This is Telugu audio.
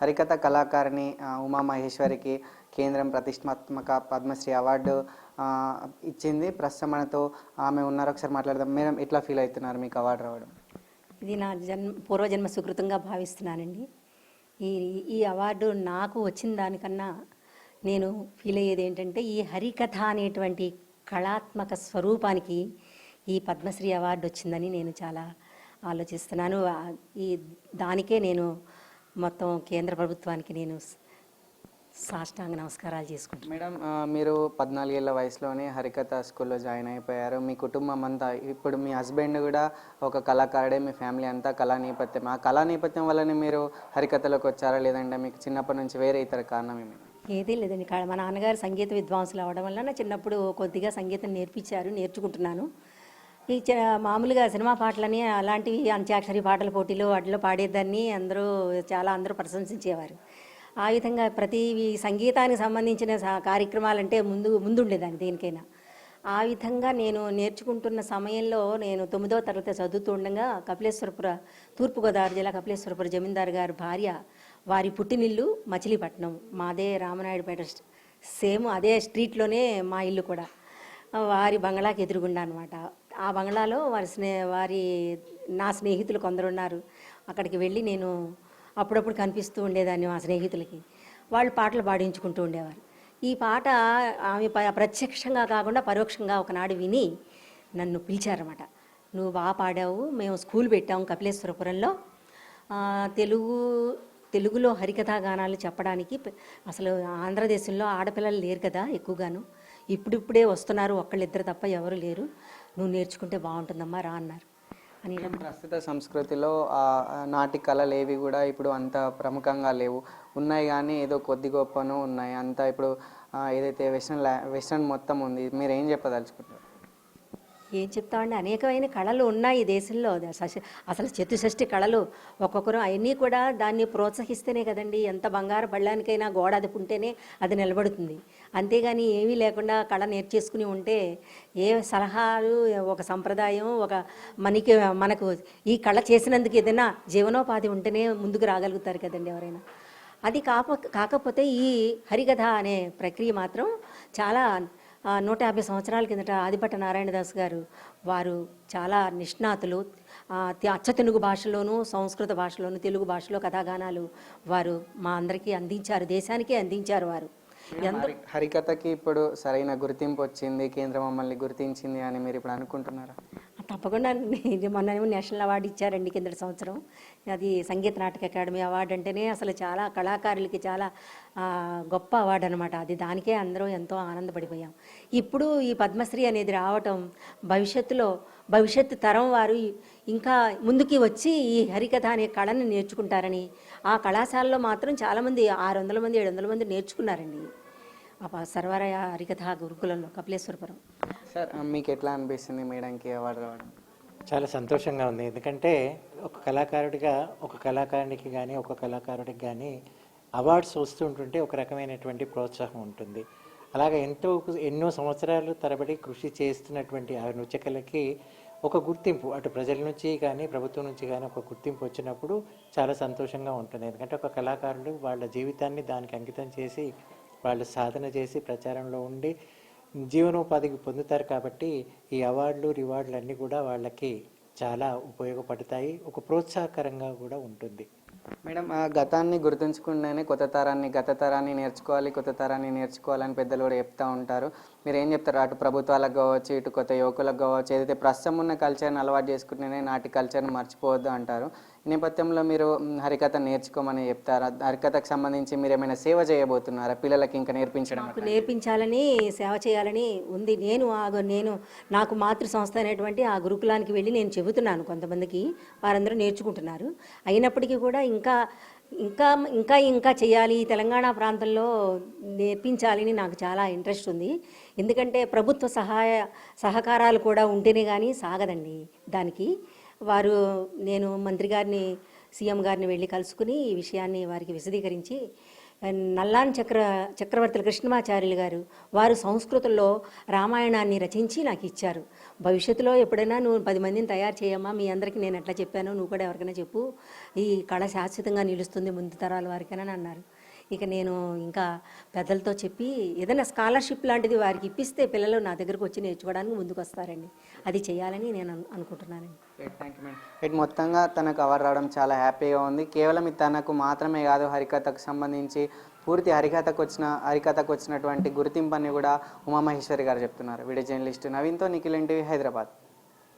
హరికథ కళాకారిణి ఉమా మహేశ్వరికి కేంద్రం ప్రతిష్టాత్మక పద్మశ్రీ అవార్డు ఇచ్చింది. ప్రస్తుతం మనతో ఆమె ఉన్నారు. ఒకసారి మాట్లాడదాం. మేడం ఎట్లా ఫీల్ అవుతున్నారు? మీకు అవార్డు రావడం. ఇది నా జన్మ పూర్వజన్మ సుకృతంగా భావిస్తున్నానండి. ఈ ఈ అవార్డు నాకు వచ్చిన దానికన్నా నేను ఫీల్ అయ్యేది ఏంటంటే ఈ హరికథ అనేటువంటి కళాత్మక స్వరూపానికి ఈ పద్మశ్రీ అవార్డు వచ్చిందని నేను చాలా ఆలోచిస్తున్నాను. ఈ దానికే నేను మొత్తం కేంద్ర ప్రభుత్వానికి నేను సాష్టాంగ నమస్కారాలు చేసుకుంటున్నాను. మేడం మీరు పద్నాలుగేళ్ళ వయసులోనే హరికథ స్కూల్లో జాయిన్ అయిపోయారు. మీ కుటుంబం అంతా ఇప్పుడు మీ హస్బెండ్ కూడా ఒక కళాకారుడే మీ ఫ్యామిలీ అంతా కళా నేపథ్యం. ఆ కళా నేపథ్యం వల్లనే మీరు హరికథలోకి వచ్చారా? లేదంటే మీకు చిన్నప్పటి నుంచి వేరే ఇతర కారణం ఏమైనా? ఏదీ లేదండి. మా నాన్నగారు సంగీత విద్వాంసులు అవడం వల్ల నా చిన్నప్పుడు కొద్దిగా సంగీతం నేర్పించారు నేర్చుకుంటున్నాను. ఈ మామూలుగా సినిమా పాటలని అలాంటివి అంత్యాక్షరి పాటల పోటీలు వాటిలో పాడేదాన్ని అందరూ చాలా అందరూ ప్రశంసించేవారు. ఆ విధంగా ప్రతి సంగీతానికి సంబంధించిన స- కార్యక్రమాలంటే ముందు ముందుండేదాన్ని దేనికైనా. ఆ విధంగా నేను నేర్చుకుంటున్న సమయంలో నేను తొమ్మిదో తరగతి చదువుతూ ఉండగా కపిలేశ్వరపుర తూర్పుగోదావరి జిల్లా కపిలేశ్వరపుర జమీందారు గారి భార్య వారి పుట్టినిల్లు మచిలీపట్నం మాదే రామనాయుడుపేట సేమ్ అదే స్ట్రీట్లోనే మా ఇల్లు కూడా. వారి బంగ్లాకి ఎదురుగుండా అనమాట ఆ బంగ్లాలో వారి స్నే వారి నా స్నేహితులు కొందరు ఉన్నారు అక్కడికి వెళ్ళి నేను అప్పుడప్పుడు కనిపిస్తూ ఉండేదాన్ని మా స్నేహితులకి. వాళ్ళు పాటలు పాడించుకుంటూ ఉండేవారు. ఈ పాట ఆమె ప- ప్రత్యక్షంగా కాకుండా పరోక్షంగా ఒకనాడు విని నన్ను పిలిచారన్నమాట. నువ్వు బాగా పాడావు మేము స్కూల్ పెట్టాము కపిలేశ్వరపురంలో. తెలుగు తెలుగులో హరికథా గానాలు చెప్పడానికి అసలు ఆంధ్రదేశంలో ఆడపిల్లలు లేరు కదా ఎక్కువగాను. ఇప్పుడిప్పుడే వస్తున్నారు ఒక్కళ్ళిద్దరు తప్ప ఎవరు లేరు. నువ్వు నేర్చుకుంటే బాగుంటుందమ్మా రా అన్నారు. అని ప్రస్తుత సంస్కృతిలో నాటి కళలు ఏవి కూడా ఇప్పుడు అంత ప్రముఖంగా లేవు. ఉన్నాయి కానీ ఏదో కొద్ది గొప్పను ఉన్నాయి. అంత ఇప్పుడు ఏదైతే వెస్ట్రన్ వెస్ట్రన్ మొత్తం ఉంది. మీరు ఏం చెప్పదలుచుకుంటారు ఏం చెప్తామండి? అనేకమైన కళలు ఉన్నాయి ఈ దేశంలో. అసలు చతుషష్టి కళలు ఒక్కొక్కరు అవన్నీ కూడా దాన్ని ప్రోత్సహిస్తేనే కదండి. ఎంత బంగారు పళ్ళానికైనా గోడ అది ఉంటేనే అది నిలబడుతుంది. అంతేగాని ఏమీ లేకుండా కళ నేర్చేసుకుని ఉంటే ఏ సలహాలు ఒక సంప్రదాయం ఒక మనకి మనకు ఈ కళ చేసినందుకు ఏదైనా జీవనోపాధి ఉంటేనే ముందుకు రాగలుగుతారు కదండి ఎవరైనా. అది కాప కాకపోతే ఈ హరికథ అనే ప్రక్రియ మాత్రం చాలా నూట యాభై సంవత్సరాల కిందట ఆదిభట్ట నారాయణదాస్ గారు వారు చాలా నిష్ణాతులు అచ్చ తెలుగు భాషలోను సంస్కృత భాషలోను తెలుగు భాషలో కథాగానాలు వారు మా అందరికీ అందించారు దేశానికే అందించారు వారు. హరి- హరికథకి ఇప్పుడు సరైన గుర్తింపు వచ్చింది కేంద్రం మమ్మల్ని గుర్తించింది అని మీరు ఇప్పుడు అనుకుంటున్నారా? తప్పకుండా ఇది మొన్న నేషనల్ అవార్డు ఇచ్చారండి కిందటి సంవత్సరం. అది సంగీత నాటక అకాడమీ అవార్డు అంటేనే అసలు చాలా కళాకారులకి చాలా గొప్ప అవార్డు అనమాట అది దానికే అందరూ ఎంతో ఆనందపడిపోయాం. ఇప్పుడు ఈ పద్మశ్రీ అనేది రావటం భవిష్యత్తులో భవిష్యత్తు తరం వారు ఇంకా ముందుకి వచ్చి ఈ హరికథ అనే కళను నేర్చుకుంటారని ఆ కళాశాలలో మాత్రం చాలామంది ఆరు వందల మంది ఏడు వందల మంది నేర్చుకున్నారండి. ఆ సర్వరయ హరికథ గురుకులంలో కపిలేశ్వరపురం. సార్ మీకు ఎట్లా అనిపిస్తుంది మేడంకి అవార్డు రావడం? చాలా సంతోషంగా ఉంది. ఎందుకంటే ఒక కళాకారుడిగా ఒక కళాకారునికి కానీ ఒక కళాకారుడికి కానీ అవార్డ్స్ వస్తుంటుంటే ఒక రకమైనటువంటి ప్రోత్సాహం ఉంటుంది. అలాగే ఎంతో ఎన్నో సంవత్సరాలు తరబడి కృషి చేస్తున్నటువంటి ఆ నృత్యకళకి ఒక గుర్తింపు అటు ప్రజల నుంచి కానీ ప్రభుత్వం నుంచి కానీ ఒక గుర్తింపు వచ్చినప్పుడు చాలా సంతోషంగా ఉంటుంది. ఎందుకంటే ఒక కళాకారుడు వాళ్ళ జీవితాన్ని దానికి అంకితం చేసి వాళ్ళు సాధన చేసి ప్రచారంలో ఉండి జీవనోపాధికి పొందుతారు కాబట్టి ఈ అవార్డులు రివార్డులు అన్నీ కూడా వాళ్ళకి చాలా ఉపయోగపడతాయి. ఒక ప్రోత్సాహకరంగా కూడా ఉంటుంది. మేడం ఆ గతాన్ని గుర్తుంచుకుంటేనే కొత్త తరాన్ని గత తరాన్ని నేర్చుకోవాలి కొత్త తరాన్ని నేర్చుకోవాలని పెద్దలు కూడా చెప్తా ఉంటారు. మీరు ఏం చెప్తారు? అటు ప్రభుత్వాలకు కావచ్చు ఇటు కొత్త యువకులకు కావచ్చు ఏదైతే ప్రస్తుతం ఉన్న కల్చర్ని అలవాటు చేసుకుంటేనే నాటి కల్చర్ని మర్చిపోవద్దు అంటారు. నేపథ్యంలో మీరు హరికథ నేర్చుకోమని చెప్తారా? హరికథకు సంబంధించి మీరు ఏమైనా సేవ చేయబోతున్నారా? పిల్లలకి ఇంకా నేర్పించడం నేర్పించాలని సేవ చేయాలని ఉంది. నేను నేను నాకు మాతృ సంస్థ అనేటువంటి ఆ గురుకులానికి వెళ్ళి నేను చెబుతున్నాను కొంతమందికి. వారందరూ నేర్చుకుంటున్నారు. అయినప్పటికీ కూడా ఇంకా ఇంకా ఇంకా ఇంకా చేయాలి. తెలంగాణ ప్రాంతంలో నేర్పించాలని నాకు చాలా ఇంట్రెస్ట్ ఉంది. ఎందుకంటే ప్రభుత్వ సహాయ సహకారాలు కూడా ఉంటేనే కానీ సాగదండి దానికి. వారు నేను మంత్రి గారిని సీఎం గారిని వెళ్ళి కలుసుకుని ఈ విషయాన్ని వారికి విశదీకరించి నల్లాన్ చక్ర చక్రవర్తుల కృష్ణమాచార్యులు గారు వారు సంస్కృతంలో రామాయణాన్ని రచించి నాకు ఇచ్చారు. భవిష్యత్తులో ఎప్పుడైనా నువ్వు పది మందిని తయారు చేయమ్మా మీ అందరికీ నేను ఎట్లా చెప్పానో నువ్వు కూడా ఎవరికైనా చెప్పు. ఈ కళ శాశ్వతంగా నిలుస్తుంది ముందు తరాల వారికైనా అన్నారు. ఇక నేను ఇంకా పెద్దలతో చెప్పి ఏదైనా స్కాలర్షిప్ లాంటిది వారికి ఇప్పిస్తే పిల్లలు నా దగ్గరకు వచ్చి నేర్చుకోవడానికి ముందుకు వస్తారండి అది చేయాలని నేను అనుకుంటున్నానండి. థ్యాంక్ యూ ఇటు మొత్తంగా తనకు అవార్డు రావడం చాలా హ్యాపీగా ఉంది. కేవలం తనకు మాత్రమే కాదు హరికథకు సంబంధించి పూర్తి హరికథకు వచ్చిన హరికథకు వచ్చినటువంటి గుర్తింపు అని కూడా ఉమామహేశ్వరి గారు చెప్తున్నారు. వీడియో జర్నలిస్ట్ నవీన్తో నిఖిల్ ఎన్టీవీ హైదరాబాద్.